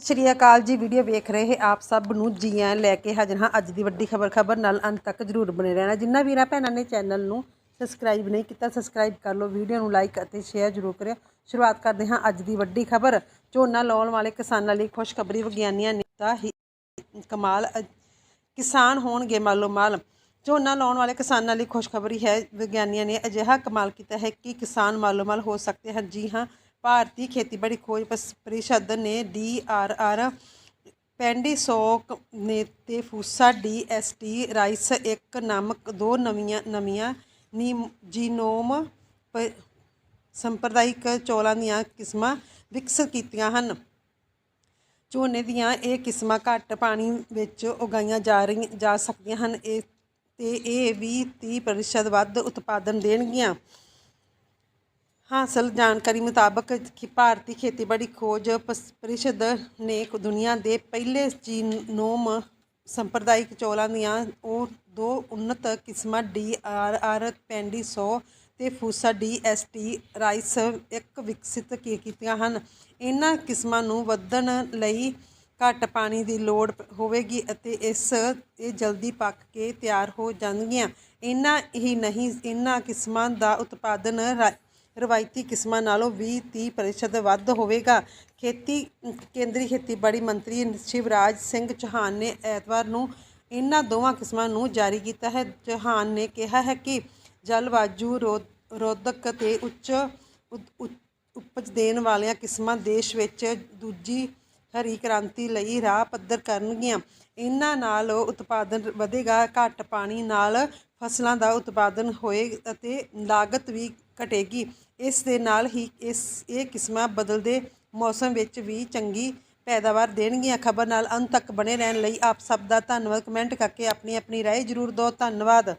ਸਤਿ ਸ਼੍ਰੀ ਅਕਾਲ ਜੀ, ਵੀਡੀਓ ਵੇਖ ਰਹੇ ਆਪ ਸਭ ਨੂੰ ਜੀ ਆਇਆਂ ਲੈ ਕੇ ਹਾਜ਼ਰ ਹਾਂ। ਅੱਜ ਦੀ ਵੱਡੀ ਖਬਰ ਖਬਰ ਨਾਲ ਅੰਤ ਤੱਕ ਜਰੂਰ ਬਣੇ ਰਹਿਣਾ। ਜਿੰਨਾ ਵੀਰਾਂ ਭੈਣਾਂ ਨੇ ਚੈਨਲ ਨੂੰ ਸਬਸਕ੍ਰਾਈਬ ਨਹੀਂ ਕੀਤਾ, ਸਬਸਕ੍ਰਾਈਬ ਕਰ ਲਓ, ਵੀਡੀਓ ਨੂੰ ਲਾਈਕ ਅਤੇ ਸ਼ੇਅਰ ਜਰੂਰ ਕਰਿਓ। ਸ਼ੁਰੂਆਤ ਕਰਦੇ ਹਾਂ ਅੱਜ ਦੀ ਵੱਡੀ ਖਬਰ। ਝੋਨਾ ਲਾਉਣ ਵਾਲੇ ਕਿਸਾਨਾਂ ਲਈ ਖੁਸ਼ਖਬਰੀ ਵਿਗਿਆਨੀਆਂ ਨੇ ਤਾਂ ਹੀ ਕਮਾਲ। ਅ- ਕਿਸਾਨ ਹੋਣਗੇ ਮਾਲੋ ਮਾਲ ਝੋਨਾ ਲਾਉਣ ਵਾਲੇ ਕਿਸਾਨਾਂ ਲਈ ਖੁਸ਼ਖਬਰੀ ਹੈ। ਵਿਗਿਆਨੀਆਂ ਨੇ ਅਜਿਹਾ ਕਮਾਲ ਕੀਤਾ ਹੈ ਕਿ ਕਿਸਾਨ ਮਾਲੋ ਮਾਲ ਹੋ ਸਕਦੇ ਹਨ। ਜੀ ਹਾਂ ਭਾਰਤੀ ਖੇਤੀਬਾੜੀ ਖੋਜ ਪਸ- ਪਰਿਸ਼ਦ ਨੇ ਡੀ ਆਰ ਆਰ ਪੈਂਡੀਸੋਕ ਨੇ ਤੇ Pusa D S T rice ਇੱਕ ਨਾਮਕ ਦੋ ਨਵੀਆਂ ਨਵੀਆਂ ਨੀ ਜੀਨੋਮ ਪ- ਸੰਪਰਦਾਇਕ ਚੌਲਾਂ ਦੀਆਂ ਕਿਸਮਾਂ ਵਿਕਸਿਤ ਕੀਤੀਆਂ ਹਨ। ਝੋਨੇ ਦੀਆਂ ਇਹ ਕਿਸਮਾਂ ਘੱਟ ਪਾਣੀ ਵਿੱਚ ਉਗਾਈਆਂ ਜਾ ਰਹੀ ਜਾ ਸਕਦੀਆਂ ਹਨ। ਇਹ ਤੇ ਇਹ ਵੀ 30% ਵੱਧ ਉਤਪਾਦਨ ਦੇਣਗੀਆਂ। ਹਾਸਲ ਜਾਣਕਾਰੀ ਮੁਤਾਬਕ ਭਾਰਤੀ ਖੇਤੀਬਾੜੀ ਖੋਜ ਪਸ- ਪਰਿਸ਼ਦ ਨੇ ਦੁਨੀਆ ਦੇ ਪਹਿਲੇ ਜੀਨੋਮ ਸੰਪਰਦਾਇਕ ਚੌਲਾਂ ਦੀਆਂ ਉਹ ਦੋ ਉન્નਤ ਕਿਸਮਾਂ ਡੀ ਆਰ ਆਰ ਪੈਂਡੀ 100 ਤੇ Pusa D S T rice ਇੱਕ ਵਿਕਸਿਤ ਕੀ- ਕੀਤੀਆਂ ਹਨ। ਇਹਨਾਂ ਕਿਸਮਾਂ ਨੂੰ ਵਧਣ ਲਈ ਘੱਟ ਪਾਣੀ ਦੀ ਲੋੜ ਪ- ਹੋਵੇਗੀ ਅਤੇ ਇਸ, ਇਹ ਜਲਦੀ ਪੱਕ ਕੇ ਤਿਆਰ ਹੋ ਜਾਣਗੀਆਂ। ਇਹਨਾਂ ਹੀ ਨਹੀਂ, ਇਹਨਾਂ ਕਿਸਮਾਂ ਦਾ ਉਤਪਾਦਨ ਰਾ- ਰਵਾਇਤੀ ਕਿਸਮਾਂ ਨਾਲੋਂ 20-30% ਵੱਧ ਹੋਵੇਗਾ। ਖੇਤੀ ਕੇਂਦਰੀ ਖੇਤੀਬਾੜੀ ਮੰਤਰੀ ਸ਼ਿਵਰਾਜ ਸਿੰਘ ਚੌਹਾਨ ਨੇ ਐਤਵਾਰ ਨੂੰ ਇਹਨਾਂ ਦੋਵਾਂ ਕਿਸਮਾਂ ਨੂੰ ਜਾਰੀ ਕੀਤਾ ਹੈ। ਚੌਹਾਨ ਨੇ ਕਿਹਾ ਹੈ ਕਿ ਜਲਵਾਯੂ ਰੋ- ਰੋਧਕ ਤੇ ਉੱਚ ਉ- ਉਪਜ ਦੇਣ ਵਾਲੀਆਂ ਕਿਸਮਾਂ ਦੇਸ਼ ਵਿੱਚ ਦੂਜੀ ਹਰੀ ਕ੍ਰਾਂਤੀ ਲਈ ਰਾਹ ਪੱਧਰ ਕਰਨਗੀਆਂ। ਇਹਨਾਂ ਨਾਲ ਉਤਪਾਦਨ ਵਧੇਗਾ। ਘੱਟ ਪਾਣੀ ਨਾਲ ਫਸਲਾਂ ਦਾ ਉਤਪਾਦਨ ਹੋਏ ਅਤੇ ਲਾਗਤ ਵੀ ਘਟੇਗੀ। ਇਸ ਦੇ ਨਾਲ ਹੀ ਇਸ, ਇਹ ਕਿਸਮਾਂ ਬਦਲਦੇ ਮੌਸਮ ਵਿੱਚ ਵੀ ਚੰਗੀ ਪੈਦਾਵਾਰ ਦੇਣਗੀਆਂ। ਖਬਰ ਨਾਲ ਅੰਤ ਤੱਕ ਬਣੇ ਰਹਿਣ ਲਈ ਆਪ ਸਭ ਦਾ ਧੰਨਵਾਦ। ਕਮੈਂਟ ਕਰਕੇ ਆਪਣੀ ਆਪਣੀ ਰਾਏ ਜ਼ਰੂਰ ਦਿਓ। ਧੰਨਵਾਦ।